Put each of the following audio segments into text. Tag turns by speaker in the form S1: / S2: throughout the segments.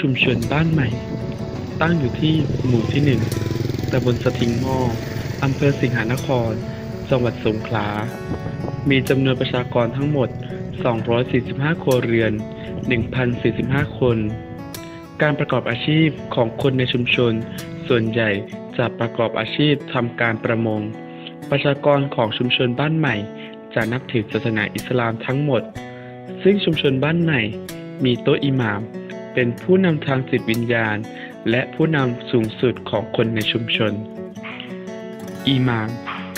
S1: ชุมชนบ้านใหม่ ตั้งอยู่ที่หมู่ที่หนึ่งตำบลสะทิงหม้ออำเภอสิงหานคร จังหวัดสงขลา มีจำนวนประชากรทั้งหมด 245 ครัวเรือน 1,045 คน การประกอบอาชีพของคนในชุมชน ส่วนใหญ่จะประกอบอาชีพทำการประมง ประชากรของชุมชนบ้านใหม่ จะนับถือศาสนาอิสลามทั้งหมด ซึ่งชุมชนบ้านใหม่ มีโต๊ะอิหม่าม เป็นผู้นำทางจิตวิญญาณ และผู้นำสูงสุดของคนในชุมชน อิหม่าม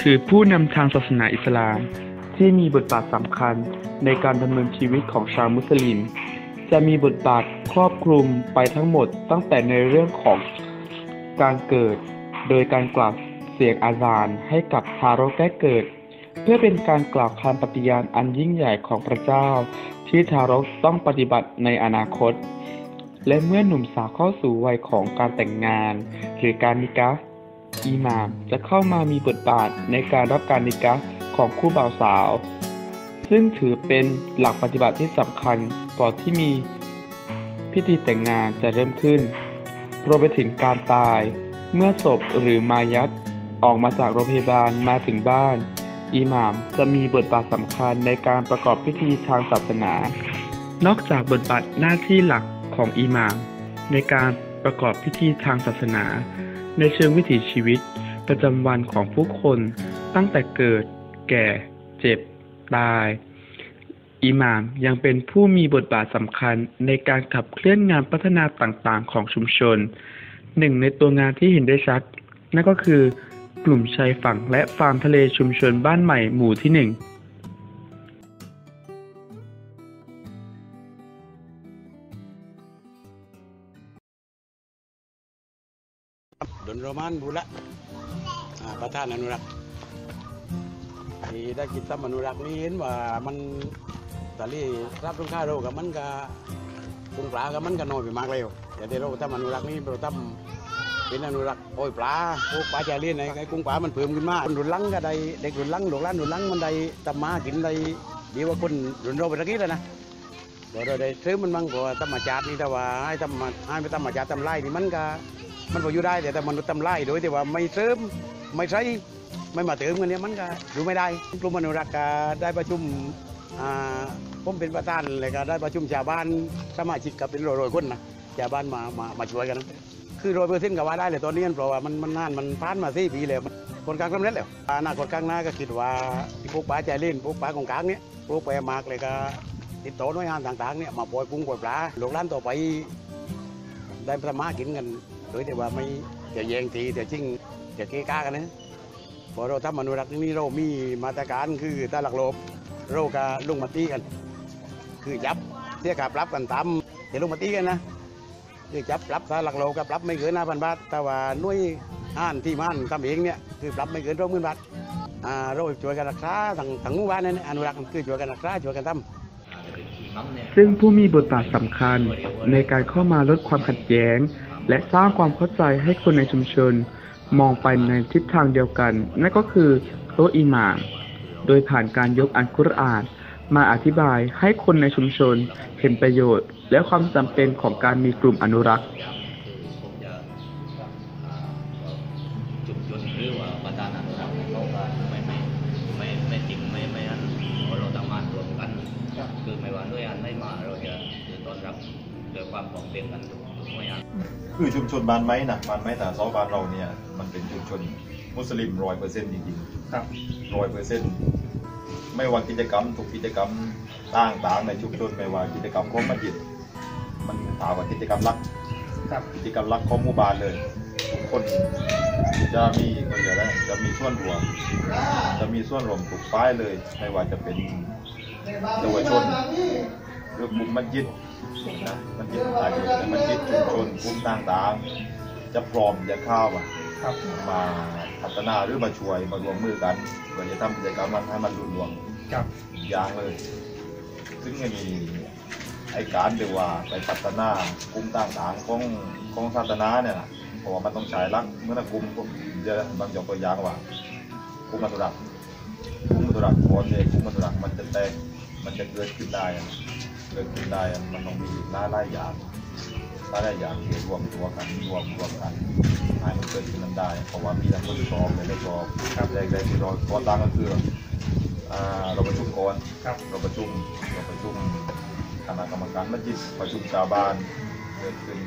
S1: คือผู้นำทางศาสนาอิสลาม ที่มีบทบาทสำคัญในการดำเนินชีวิตของชาวมุสลิม จะมีบทบาทครอบคลุมไปทั้งหมดตั้งแต่ในเรื่องของการเกิด โดยการกล่าวเสียงอาซานให้กับทารกแรกเกิด เพื่อเป็นการกล่าวคำปฏิญาณอันยิ่งใหญ่ของพระเจ้า ที่ทารกต้องปฏิบัติในอนาคต และเมื่อหนุ่มสาวเข้าสู่วัยของการแต่งงาน หรือการนิกะอิหม่ามจะเข้ามามีบทบาทในการรับการนิกะของคู่บ่าวสาว ซึ่งถือเป็นหลักปฏิบัติที่สำคัญก่อนที่มีพิธีแต่งงานจะเริ่มขึ้น รวมไปถึงการตาย เมื่อศพหรือมายัดออกมาจากโรงพยาบาลมาถึงบ้านอิหม่ามจะมีบทบาทสำคัญในการประกอบพิธีทางศาสนา นอกจากบทบาทหน้าที่หลัก ของอิหม่าม ในการประกอบพิธีทางศาสนา ในเชิงวิถีชีวิตประจำวันของผู้คนตั้งแต่เกิด แก่ เจ็บ ตายอิหม่ามยังเป็นผู้มีบทบาทสำคัญในการขับเคลื่อนงานพัฒนาต่างๆ ของชุมชน หนึ่งในตัวงานที่เห็นได้ชัด นั่นก็คือกลุ่มชายฝั่งและฟาร์มทะเลชุมชนบ้านใหม่หมู่ที่หนึ่ง
S2: ดนโรมันบุระประธานอนุรักษ์ที่ได้กิจกรรมอนุรักษ์นี้เห็นว่ามันตะลี่รับตรงค่าเรากับมันก็ตรงปลากับมันก็น้อยไปมากเลยแต่เดี๋ยวเราทำอนุรักษ์นี้เราทำเป็นอนุรักษ์โอ้ยปลาพวกปลาจาเลียนไอ้ไอ้กุ้งปลามันเพิ่มขึ้นมาคนรุ่นลังก็ได้เด็กรุ่นลังหลูกหลานรุ่นลังมันได้ทำมากินได้ดีกว่าคนรุ่นเราไปตะกี้เลยนะเราได้ซื้อมันมั่งกว่าธรรมชาตินี่แต่ว่าให้ธรรมให้ไปธรรมชาติทำไรนี่มันก็ มันพออยู่ได้แต่แต่มนุษย์ทำไร่โดยที่ว่าไม่เสริมไม่ใช้ไม่มาเติมกันเนี่ยมันก็ดูไม่ได้กลุ่มอนุรักษ์ก็ได้ประชุมอ่าผมเป็นประธานเลยก็ได้ประชุมชาวบ้านสมาชิกกับเป็นร้อยๆคนนะชาวบ้านมามามาช่วยกัน คือร้อยเปอร์เซ็นต์ก็ว่าได้เลยตอนนี้เพราะว่ามันมันนานมันผ่านมาสี่ปีแล้วคนกลางสำเร็จแล้วอนาคตข้างหน้าก็คิดว่าพวกปลาใจเล่นพวกปลาของกลางเนี่ยพวกไปมากเลยก็ติดต่อหน่วยงานต่างๆเนี่ยมาปล่อยกุ้งปล่อยปลาลูกหลานต่อไปได้ประมากินกัน โดยที่ว่าไม่จะแย่งทีจะชิงจะเกะกากันนะพอเราทำอนุรักษ์นี่เรามีมาตรการคือตาหลักโลบเราก็ลงมาตีกัน คือจับเสียค่าปรับกันตามจะลงมาตีกันนะคือจับรับตาหลักโลบก็ปรับไม่เกินห้าพันบาทแต่ว่าหน่วยอ่านที่มันทำเองเนี่ยคือรับไม่เกินสองหมื่นบาทอ่าเราช่วยกันรักษาทั้งทั้งหมู่บ้านนั่นอนุรักษ์คือช่วยกันรักษาช่วยกันทำ
S1: ซึ่งผู้มีบทบาทสำคัญในการเข้ามาลดความขัดแย้ง และสร้างความเข้าใจให้คนในชุมชน มองไปในทิศทางเดียวกัน นั่นก็คือโตอิหม่ามโดยผ่านการยกอัลกุรอาน มาอธิบายให้คนในชุมชนเห็นประโยชน์ และความจำเป็นของการมีกลุ่มอนุรักษ์
S3: จุดจุดหรือว่าประธาอนุรักษ์ไม่ไม่ไม่จริงไม่ไม่อนเพราะเราทำงานรวมกันคือไม่ว่าหน่วยงานไหนมาเราจะคือตอนรับด้วยความปลอดเปลี่ยนกันทุก
S4: คือชุมชนบ้านไม้นะบ้านไม้ตาซอบ้านเราเนี่ย มันเป็นชุมชนมุสลิมร้อยเปอร์เซ็นต์จริงๆครับร้อยเปอร์เซ็นต์ไม่ว่ากิจกรรมทุกกิจกรรมต่างๆในชุมชนไม่ว่ากิจกรรมของมัสยิดมันถามว่ากิจกรรมหลักกิจกรรมหลักของหมู่บ้านเลยทุกคนจะมีคนจะได้จะมีส่วนรวม จะมีส่วนรวมทุกฝ่ายเลย ไม่ว่าจะเป็นเยาวชนห รือกลุ่มมัสยิดนะมันจิตอาจจะมันจิตชุมชนกลุ่มต่างๆ จะพร้อมจะเข้ามามาพัฒนาหรือมาช่วยมารวมมือกันเพื่อจะทำกิจกรรมมันให้มันรุ่งเรืองอย่างเลย ซึ่งไม่มีไอการเดียวว่าไปพัฒนากลุ่มต่างๆของของศาสนาเนี่ยนะเพราะว่ามันต้องใช้รักเมื่อกลุ่มผมจะบางยกตัวอย่างว่ากลุ่มอนุรักกลุ่มอนุรักพอเนี่ยกลุ่มอนุรักมันจะแตกมันจะเกิดขึ้นได้ เกิดขึ้นได้อะมันต้องมีหลายหลายอย่างถ้าได้อยากเรียนรวมตัวกันรวมรวมกันให้มันเกิดขึ้นนั้นได้เพราะว่ามีทั้งคนชอบและไม่ชอบครับแรกๆที่เราก่อตั้งก็คืออ่าเราประชุมก่อน
S5: ครับ
S4: เราประชุมเราประชุมคณะกรรมการมัสยิดประชุมชาวบ้านเกิดขึ้น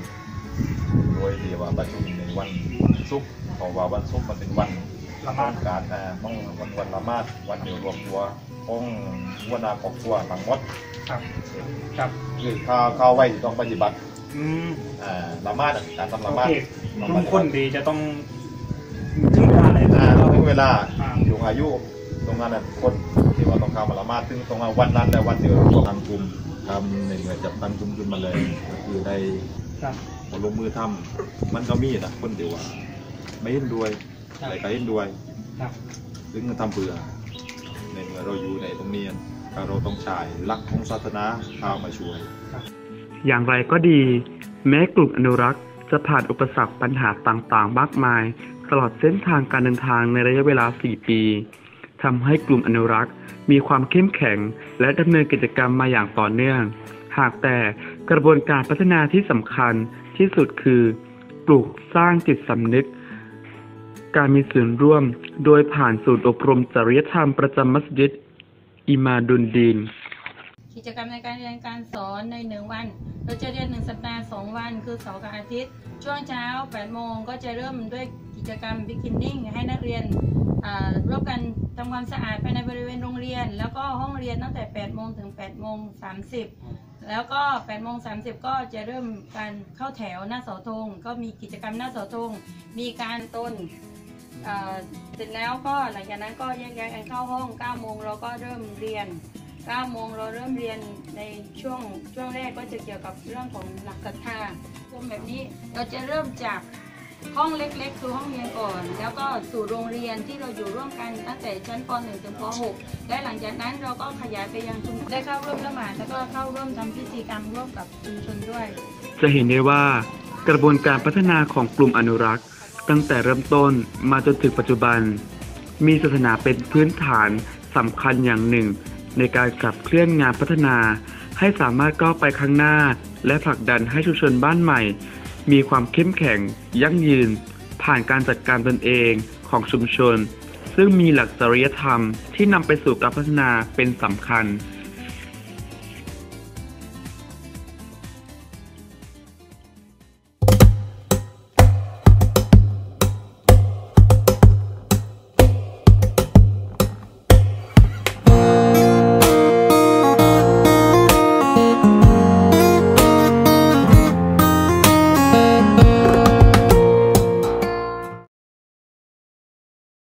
S4: โดยที่ว่าประชุมในวันศุกร์เพราะว่าวันศุกร์มันเป็นวัน
S5: ละหมาด
S4: การอ่าต้องวันวันละหมาดวันเดียวรวมตัว ของหัวหน้าครอบครัวทั้งหมด
S5: ครับ ครับ
S4: คือข้าวข้าวไว้ที่ต้องปฏิบัติ
S5: อืม
S4: อ่าละหมาดอะการทำ
S5: โอ
S4: ละหมาด
S5: เค
S4: ต้อง
S5: ทุ
S4: ป
S5: ก
S4: ฏิ
S5: ค
S4: บั
S5: น
S4: ติ
S5: ดีจะต้องถึงเวลาอะไร
S4: อ่าถึงเวลา
S5: อ่า
S4: อยู่อายุตรงนั้นน่ะคนที่ว่าต้องเข้ามาละหมาดถึงตรงนั้นวันนั้นและวันเดียวทำกลุ่มทำในเมื่อจับตั้งกลุ่มขึ้นมาเลยก็คือได้
S5: ครับ
S4: ลงมือทำมันก็มีนะคนเดียวว่า ไม่เห็นด้วย
S5: ครับ
S4: แต่ก็เห็นด้วย
S5: ครับ
S4: ซึ่งมันทำเบื่อ ในเมื่อเราอยู่ในตรงนี้เราต้องใช้หลักของศาสนาเข้ามาช่วย
S1: อย่างไรก็ดี แม้กลุ่มอนุรักษ์จะผ่านอุปสรรคปัญหาต่างๆ มากมาย ตลอดเส้นทางการเดินทางในระยะเวลา 4 ปีทำให้กลุ่มอนุรักษ์มีความเข้มแข็ง และดำเนินกิจกรรมมาอย่างต่อเนื่อง หากแต่กระบวนการพัฒนาที่สำคัญที่สุดคือ ปลูกสร้างจิตสำนึก การมีส่วนร่วม โดยผ่านศูนย์อบรมจริยธรรมประจำมัสยิดอิมาดุนดีน
S6: กิจกรรมในการเรียนการสอนในหนึ่งวัน เราจะเรียนหนึ่งสัปดาห์สองวัน คือเสาร์กับอาทิตย์ ช่วงเช้า8โมงก็จะเริ่มด้วยกิจกรรม beginning ให้นักเรียนร่วมกันทำความสะอาดภายในบริเวณโรงเรียน แล้วก็ห้องเรียนตั้งแต่8โมงถึง8โมง30 แล้วก็8โมง30 ก็จะเริ่มการเข้าแถวหน้าเสาธง ก็มีกิจกรรมหน้าเสาธง มีการต้นเอ่อเสร็จแล้วก็หลังจากนั้นก็แยกย้ายกันเข้าห้อง9โมงเราก็เริ่มเรียน 9โมงเราเริ่มเรียนในช่วงช่วงแรกก็จะเกี่ยวกับเรื่องของหลักศรัทธาช่วงแบบนี้เราจะเริ่มจากห้องเล็กๆ คือห้องเรียนก่อน แล้วก็สู่โรงเรียนที่เราอยู่ร่วมกันตั้งแต่ชั้นป .1 ถึงป .6 และหลังจากนั้นเราก็ขยายไปยังชุมชนได้เข้าร่วมละหมาดแล้วก็เข้าร่วมทำพิธีกรรมร่วมกับชุมชนด้วย
S1: จะเห็นได้ว่ากระบวนการพัฒนาของกลุ่มอนุรักษ์ ตั้งแต่เริ่มต้นมาจนถึงปัจจุบัน มีศาสนาเป็นพื้นฐานสำคัญอย่างหนึ่ง ในการขับเคลื่อนงานพัฒนา ให้สามารถก้าวไปข้างหน้า และผลักดันให้ชุมชนบ้านใหม่ มีความเข้มแข็ง ยั่งยืน ผ่านการจัดการตนเองของชุมชน ซึ่งมีหลักจริยธรรมที่นำไปสู่การพัฒนาเป็นสำคัญ